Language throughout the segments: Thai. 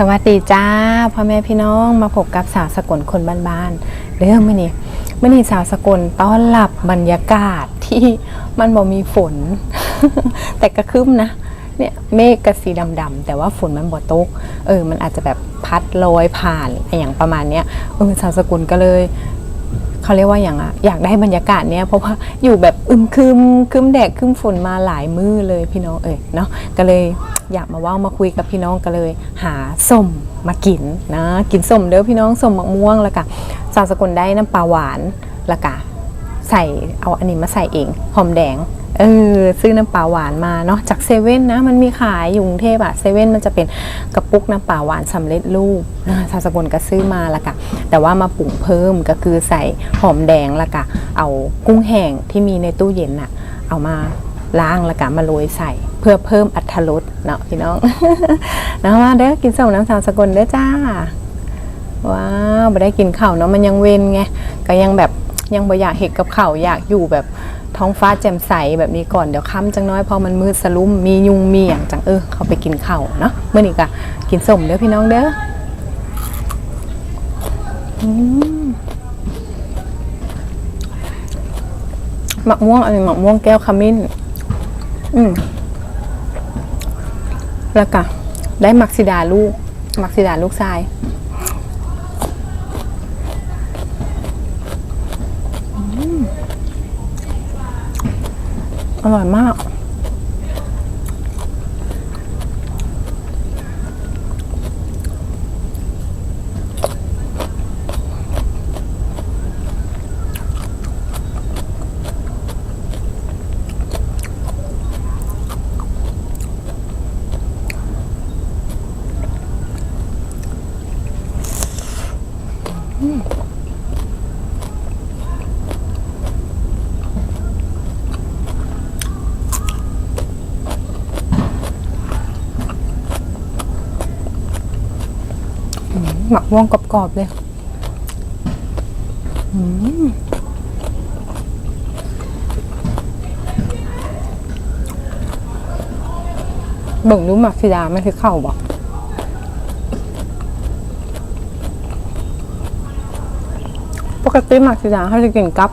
สวัสดีจ้าพ่อแม่พี่น้องมาพบกับสาวสกลคนบ้านๆเรื่องมื่อนี้มื่อนี้สาวสกลต้อนรับบรรยากาศที่มันบ่มีฝน แต่กระคึ้มนะเนี่ยเมฆกระสีดำๆแต่ว่าฝนมันบ่ตกเออ มันอาจจะแบบพัดลอยผ่านอย่างประมาณเนี้ยเออสาวสกุลก็เลยเขาเรียกว่าอย่างอะอยากได้บรรยากาศเนี้ยเพราะว่าอยู่แบบอึมครึมครึมแดดครึมฝนมาหลายมื้อเลยพี่น้องเอ่ยเนาะก็เลย อยากมาว่ามาคุยกับพี่น้องก็เลย หาส้มมากินนะกินส้มเด้อพี่น้องส้มมะม่วงแล้วก็สาวสกุลได้น้ำปลาหวานแล้วก็ใส่เอาอันนี้มาใส่เองหอมแดงเออซื้อน้ำปลาหวานมาเนาะจากเซเว่นนะมันมีขายอยู่กรุงเทพอะเซเว่นมันจะเป็นกระปุกน้ำปลาหวานสำเร็จรูปนะสาสกุลก็ซื้อมาล้วก็แต่ว่ามาปรุงเพิ่มก็คือใส่หอมแดงล้วก็เอากุ้งแห้งที่มีในตู้เย็นอะเอามาล้างล้วก็มาโรยใส่ พื่อเพิ่มอรรถรสเนาะพี่น้องนะว่าเด้อกินส้มน้ำสาวสกุลเด้อจ้า ว้าวไม่ได้กินข้าวเนาะมันยังเว้นไงก็ยังแบบยังบ่อยากเห็ดกับข้าวอยากอยู่แบบท้องฟ้าแจ่มใสแบบนี้ก่อนเดี๋ยวค่ำจังน้อยพอมันมืดสลุ่มมียุงมีอย่างจังเออเขาไปกินข้าวเนาะเมื่อนี้ก็กินสมเด้อพี่น้องเด้ออืมมะม่วงอันนี้มะม่วงแก้วขมิ้น อืม แล้วก็ได้มักซิดาลูก มักซิดาลูกชายอร่อยมาก ห ม่วงกรอบๆเลยเบิ่งดูหมักสีดาไม่คือเข้าบอกปกติหมักสีดาเขาจะกินกับ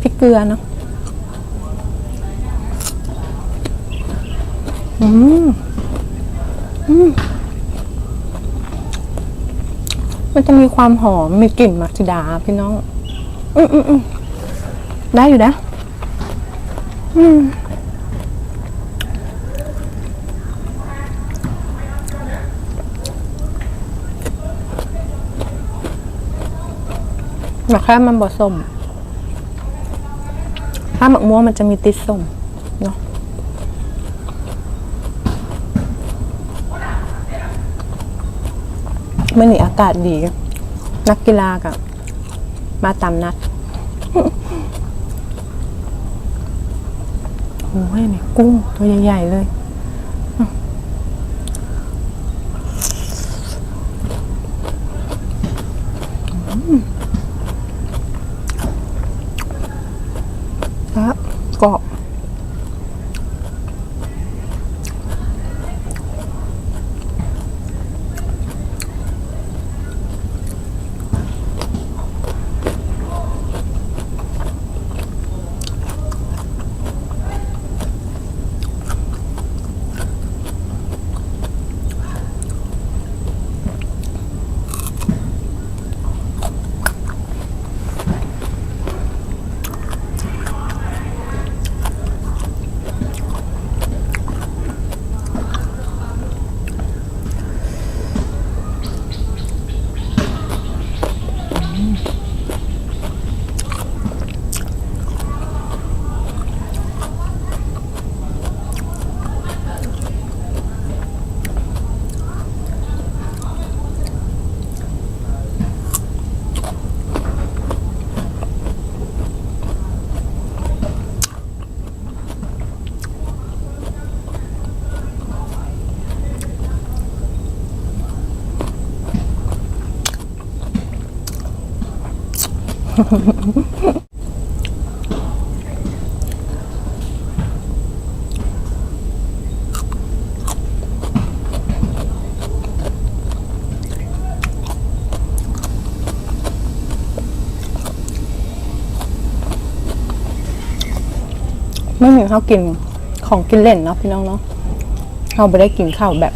พริกเกลือเนาะอืมอืม มันจะมีความหอมมีกลิ่นมักซิดาพี่น้อง อืมอืมอืมได้อยู่นะ อืมแต่แค่มันบอส้มถ้าหมักม่วงมันจะมีติดส้มเนาะ ไม่หนีอากาศดี นักกีฬากับมาตามนัดโอ้ยนี่ยกุ้งตัวใหญ่ ๆ เลยอืมครับ ไม่เห็นข้ากินของกินเล่นเนาะพี่น้องเนาะเขาไม่ได้กินข้าวแบบ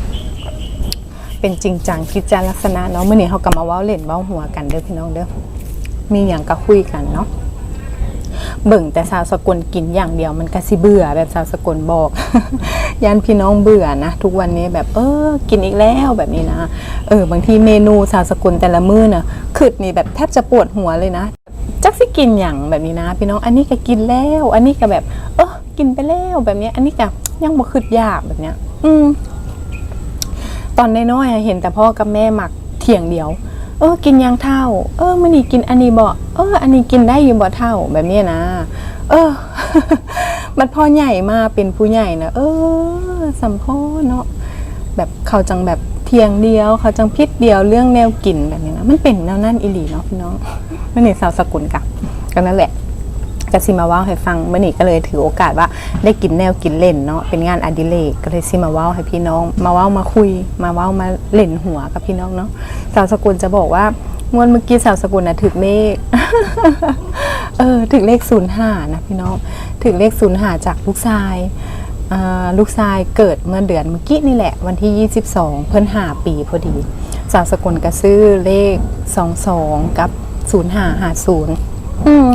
เป็นจริงจังคิดจารลักษณะเนาะเมื่อนี้เขากลับมาว้าเล่นว้าหัวกันเด้อพี่น้องเด้อ มีอย่างก็คุยกันเนาะเบิ่งแต่สาวสกลกินอย่างเดียวมันก็สิเบื่อแบบสาวสกลบอกยันพี่น้องเบื่อนะทุกวันนี้แบบเออ กินอีกแล้วแบบนี้นะเออบางทีเมนูสาวสกลแต่ละมื้อน่ะขึ้นนี่แบบแทบจะปวดหัวเลยนะจักสิกินอย่างแบบนี้นะ พี่น้องอันนี้ก็กินแล้ว อันนี้ก็แบบ เออกินไปแล้วแบบนี้อันนี้ก็ยังบ่คืดยากแบบเนี้ย อืมตอนน้อยๆเห็นแต่พ่อกับแม่หมักเถียงเดียว เออกินยังเท่า เออมันนี่กินอันนี้บ่เออ อันนี้กินได้อยู่บ่เท่าแบบนี้นะ เออ มันพ่อใหญ่มาเป็นผู้ใหญ่นะเออสัมพ่อเนาะแบบเขาจังแบบเทียงเดียว เขาจังพิษเดียวเรื่องแนวกินแบบนี้นะมันเป็นแนวนั่นอีหลีเนาะพี่น้องไม่นี่สาวสกุลกับก็นั่นแหละ กสิมาว่าให้ฟังเมื่อนี้ก็เลยถือโอกาสว่าได้กินแนวกินเล่นเนาะเป็นงานอดิเรกก็เลยสิมาว่าให้พี่น้อง มาว่ามาคุย มาว่ามาเล่นหัวกับพี่น้องเนาะสาวสกุลจะบอกว่างวดเมื่อกี้สาวสกุลนะถึกเลขเออถึงเลขศูนย์ห้านะพี่น้องถึงเลขศูนย์ห้าจากลูกชายลูกชายเกิดเมื่อเดือนเมื่อกี้นี่แหละ วันที่ 22 เพิ่นห้าปีพอดี สาวสกุลก็ซื้อเลข 22 กับ 0550อืม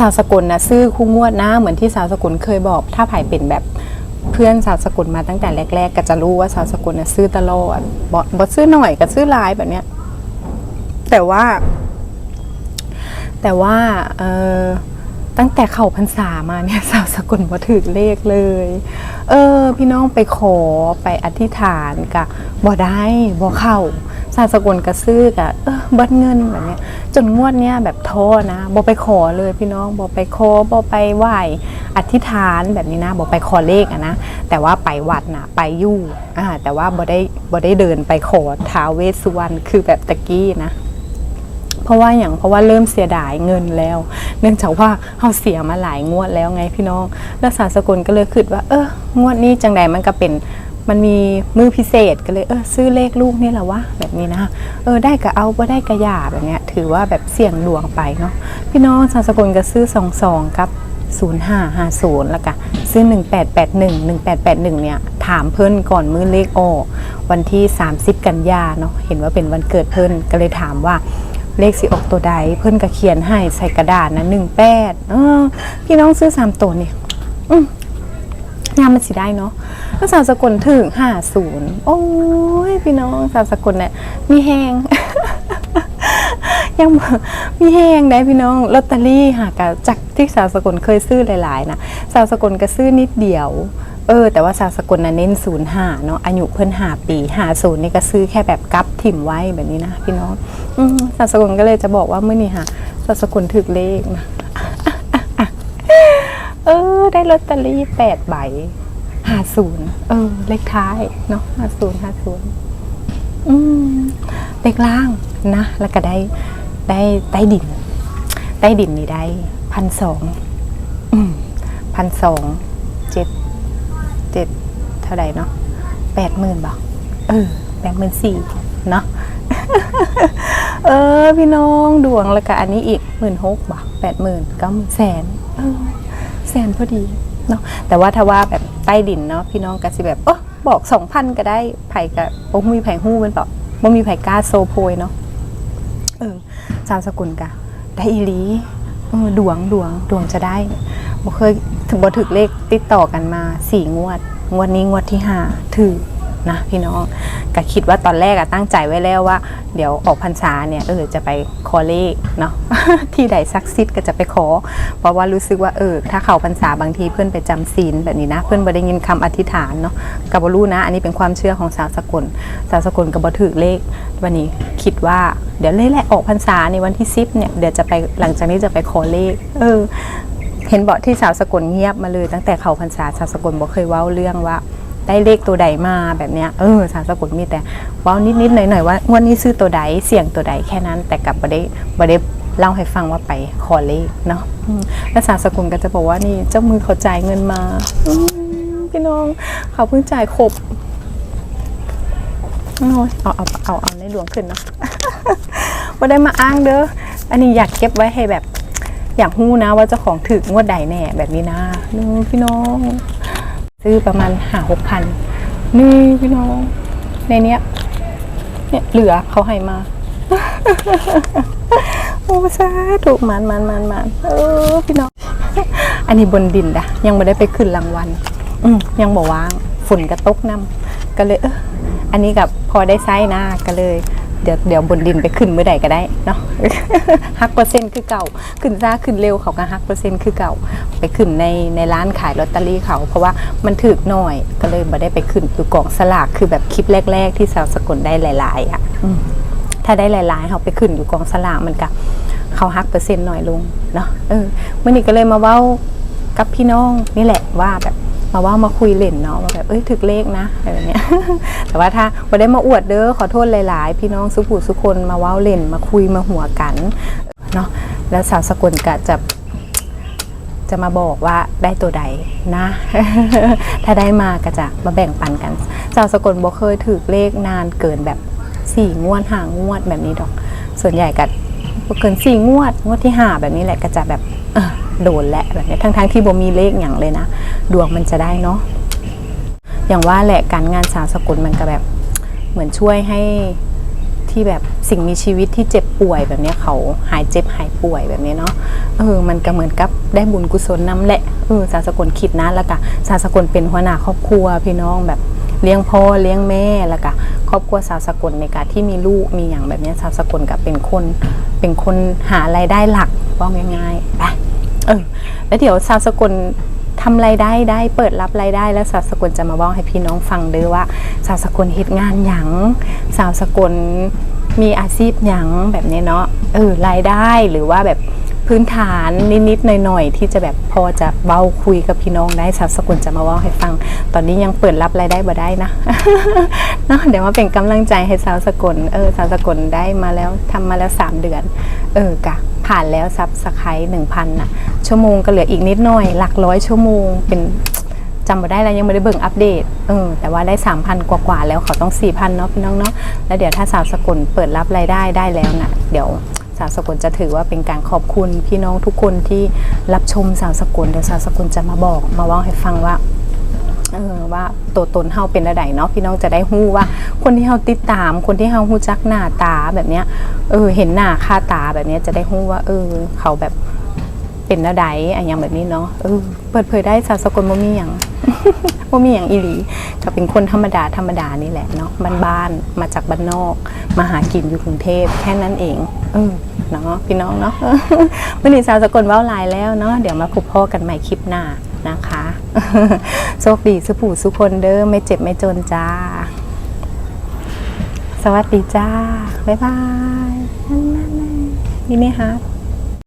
สาวสกุลนะซื้อคู่งวดนะเหมือนที่สาวสกุลเคยบอก ถ้าไผ่เป็นแบบเพื่อนสาวสกุลมาตั้งแต่แรก ๆ ก็จะรู้ว่าสาวสกุลนะซื้อตลอดบอบอซื้อหน่อยก็ซื้อลายแบบเนี้ย แต่ว่า แต่ว่าเออตั้งแต่เข้าพรรษามาเนี่ยสาวสกุลบ่ถือเลขเลย เออ พี่น้องไปขอไปอธิษฐานกะบ่ได้บ่เข้าสาวสกุลก็ซื้อกะเออ เบิดเงินแบบนี้จนงวดเนี้ยแบบท้อนะบ่ไปขอเลยพี่น้องบ่ไปขอบ่ไปไหว้อธิษฐานแบบนี้นะบ่ไปขอเลขอะนะแต่ว่าไปวัดนะไปยู่อ่าแต่ว่าบ่ได้บ่ได้เดินไปขอท้าวเวสสุวรรณคือแบบตะกี้นะเพราะว่าอย่างเพราะว่าเริ่มเสียดายเงินแล้ว เนื่องจากว่าเขาเสียมาหลายงวดแล้วไงพี่น้อง แล้วสารสกุลก็เลยคิดว่า เอองวดนี้จังใดมันก็เป็น มันมีมือพิเศษก็เลยเออซื้อเลขลูกนี่แหละวะแบบนี้นะเออได้ก็เอาบ่ได้ก็อย่าแบบเนี้ยถือว่าแบบเสี่ยงดวงไปเนาะพี่น้องสารสกุลก็ซื้อสองสองกับ0550แล้วก็ซื้อ 1881 1881 เนี่ย ถามเพิ่นก่อนมื้อเลขออกวันที่ 30 กันยาเนาะเห็นว่าเป็นวันเกิดเพิ่นก็เลยถามว่าเลขสิออกตัวใด เพิ่นก็เขียนให้ใส่กระดาษนะ 18เออพี่น้องซื้อ 3 ตัวนี่อื งามันสิได้เนาะแล้วสาวสกลถึง50โอ้ยพี่น้องสาวสกลเนี่ยมีแหงยังบ่มีแห้งได้พี่น้องลอตเตอรี่หากจากที่สาวสกลเคยซื้อหลายๆนะสาวสกลก็ซื้อนิดเดียว เออ แต่ว่าสาวสกลน่ะเน้นศูนย์ห้าเนาะอายุเพิ่นหาปีหาศูนย์นี่ก็ซื้อแค่แบบกับถิ่มไว้แบบนี้นะพี่น้องอสาวสกลก็เลยจะบอกว่าเมื่อนี้ค่ะสาวสกลถึกเลขนะ ออได้ลอตเตอรี่แปดใบหาศูนย์เออ เลขท้าย เนาะห้าศูนย์ห้าศูนย์อืมเลขล่างนะ แล้วก็ได้ได้ใต้ดิน ใต้ดินนี่ได้พันสองพันสองเจ็ดเจ็ดเท่าไหร่เนาะแปดหมื่นบอกเออแปดหมื่นสี่เนาะเออ พี่น้องดวงแล้วก็อันนี้อีกหมื่นหกบอกแปดหมื่นเก้าหมื่นแสนเออ แสนพอดีเนาะแต่ว่าถ้าว่าแบบใต้ดินเนาะพี่น้องก็สิแบบโอ้บอกสองพันก็ได้ไผ่กับโอ้มีไผ่หู้เป็นเปล่าบ่มีไผ่กล้าโซโพยเนาะเออสามสกุลกะได้อีลีเออดวงดวงดวงจะได้บ่เคยถึงบ่ถึกเลขติดต่อกันมาสี่งวด งวดนี้งวดที่ห้าถือ นะพี่น้องก็คิดว่าตอนแรกอะตั้งใจไว้แล้วว่า เดี๋ยวออกพรรษาเนี่ยเออจะไปขอเลขเนาะที่ใดซักซิดก็จะไปขอ เพราะว่ารู้สึกว่าเออถ้าเข้าพรรษาบางทีเพื่อนไปจำศีลแบบนี้นะ เพื่อนบ่ได้ยินคำอธิษฐานเนาะกับบรู้นะ อันนี้เป็นความเชื่อของสาวสกุลสาวสกุลกับบถือเลขวันนี้คิดว่าเดี๋ยวเลขแหละออกพรรษาในวันที่ซิบเนี่ยเดี๋ยวจะไปหลังจากนี้จะไปขอเลข เออ เห็นบอกที่สาวสกุลเงียบมาเลย ตั้งแต่เขาพรรษาสาวสกุลบอกเคยเว้าเรื่องว่า ได้เลขตัวใดมาแบบเนี้ยเออสาวสกุลมีแต่ว้านิดๆหน่อยๆว่างวดนี้ซื้อตัวใดเสี่ยงตัวใดแค่นั้น แต่กลับบ่ได้บ่ได้เล่าให้ฟังว่าไปขอเลขเนาะแล้วสาวสกุลก็จะบอกว่านี่เจ้ามือเขาจ่ายเงินมาพี่น้องเขาเพิ่งจ่ายครบโอ้ยเอาเอาเอาเอาในหลวงขึ้นเนาะบ่ได้มาอ้างเด้อ อันนี้อยากเก็บไว้ให้แบบ อยากหู้นะว่าเจ้าของถึกงวดใดแน่แบบนี้นะนพี่น้อง ซื้อประมาณหาหกพันนี่พี่น้อง ในเนี้ย เนี่ยเหลือเขาให้มา โอ้สาถูกมันมันมันมันเออพี่น้อง อันนี้บนดินดะยังไม่ได้ไปขึ้นรางวัล อืมยังบอกว่างฝุ่นกระตกน้ำก็เลยเอออันนี้กับพอได้ไซส์นะก็เลย เดี๋ยวเดี๋ยวบนดินไปขึ้นเมื่อใดก็ได้เนาะฮักเปอร์เซ็นต์คือเก่า ขึ้นซ่าขึ้นเร็วเขาก็ฮักเปอร์เซ็นต์คือเก่า ไปขึ้นในในร้านขายลอตเตอรี่เขา เพราะว่ามันถึกหน่อยก็เลยม่ได้ไปขึ้นอยู่กล่องสลากคือแบบคลิปแรก ๆ ที่สาวสกลได้หลาย ๆ อะถ้าได้หลาย ๆ เขาไปขึ้นอยู่กองสลากมันก็เขาฮักเปอร์เซ็นต์หน่อยลงเนาะเออเมื่อนี้ก็เลยมาเว้ากับพี่น้องนี่แหละว่าแบบ มาว่ามาคุยเล่นเนาะว่าแบบเอ้ยถึกเลขนะอะไรแบบเนี้ย แต่ว่าถ้าบ่ได้มาอวดเด้อขอโทษหลาย ๆ พี่น้องสุผู้สุคนมาว้าเล่น มาคุยมาหัวกันเนาะแล้วสาวสกุลก็จะจะมาบอกว่าได้ตัวใดนะ ถ้าได้มาก็จะมาแบ่งปันกันสาวสกุลบ่เคยถือเลขนานเกินแบบสี่งวดห่างงวดแบบนี้ดอก ส่วนใหญ่ก็บ่เกินสี่งวด งวดที่ห้าแบบนี้แหละก็จะแบบเออ โดนแหละแบบนี้ทั้งๆที่บ่มีเลขอย่างเลยนะ ดวงมันจะได้เนาะอย่างว่าแหละการงานสาวสกุลมันก็แบบเหมือนช่วยให้ที่แบบสิ่งมีชีวิตที่เจ็บป่วยแบบนี้เขาหายเจ็บหายป่วยแบบนี้เนาะเออมันก็เหมือนกับได้บุญกุศลน้ำแหละเออสาวสกุลคิดนะแล้วก็สาวสกุลเป็นหัวหน้าครอบครัวพี่น้องแบบเลี้ยงพ่อเลี้ยงแม่แล้วก็ครอบครัวสาวสกุลในการที่มีลูกมีอย่างแบบนี้สาวสกุลก็เป็นคนเป็นคนหารายได้หลักว่าง่ายๆไป เออแล้วเดี๋ยวสาวสกุลทำรายได้ได้เปิดรับรายได้แล้วสาวสกุลจะมาบอกให้พี่น้องฟังเด้อว่า สาวสกุลเฮ็ดงานหยังสาวสกุลมีอาชีพหยังแบบนี้เนาะเออรายได้หรือว่าแบบพื้นฐานนิดๆหน่อยๆที่จะแบบพอจะเบาคุยกับพี่น้องได้สาวสกุลจะมาว่าให้ฟัง ตอนนี้ยังเปิดรับรายได้บ่ได้นะเนาะเดี๋ยวมาเป็นกำลังใจให้สาวสกุลเออสาวสกุลได้มาแล้วทำมาแล้วสามเดือน เออกะ ผ่านแล้วซับสไครต์หนึ่งพันน่ะ ชั่วโมงก็เหลืออีกนิดหน่อย หลักร้อยชั่วโมง เป็นจำมาได้แล้วยังไม่ได้เบิ่งอัปเดตเออแต่ว่าได้ 3,000 กว่าๆแล้วเขาต้อง 4,000 เนาะพี่น้องเนาะแล้วเดี๋ยวถ้าสาวสกุลเปิดรับรายได้ได้แล้วน่ะเดี๋ยวสาวสกุลจะถือว่าเป็นการขอบคุณพี่น้องทุกคนที่รับชมสาวสกุลเดี๋ยวสาวสกุลจะมาบอกมาว่าให้ฟังว่า เออว่าตัวตนเฮาเป็นระดับเนาะพี่น้องจะได้ฮู้ว่า คนที่เฮาติดตาม คนที่เฮาฮู้จักหน้าตาแบบเนี้ยเออ เห็นหน้าค่าตาแบบเนี้ยจะได้ฮู้ว่า เออ เขาแบบเป็นระดับอะไรอย่างแบบนี้เนาะเออเปิดเผยได้สาวสกลบ่มีหยังบ่มีหยังอีหลีก็เป็นคนธรรมดาธรรมดานี่แหละเนาะบ้านๆมาจากบ้านนอกมาหากินอยู่กรุงเทพแค่นั้นเองเออเนาะพี่น้องเนาะวันนี้สาวสกลว้าลายแล้วเนาะเดี๋ยวมาพบพ่อกันใหม่คลิปหน้า นะคะ โชคดีสุผู้สุคนเด้อไม่เจ็บไม่จนจ้า สวัสดีจ้า บ๊ายบายนั่นนั่นี่ไหมคะ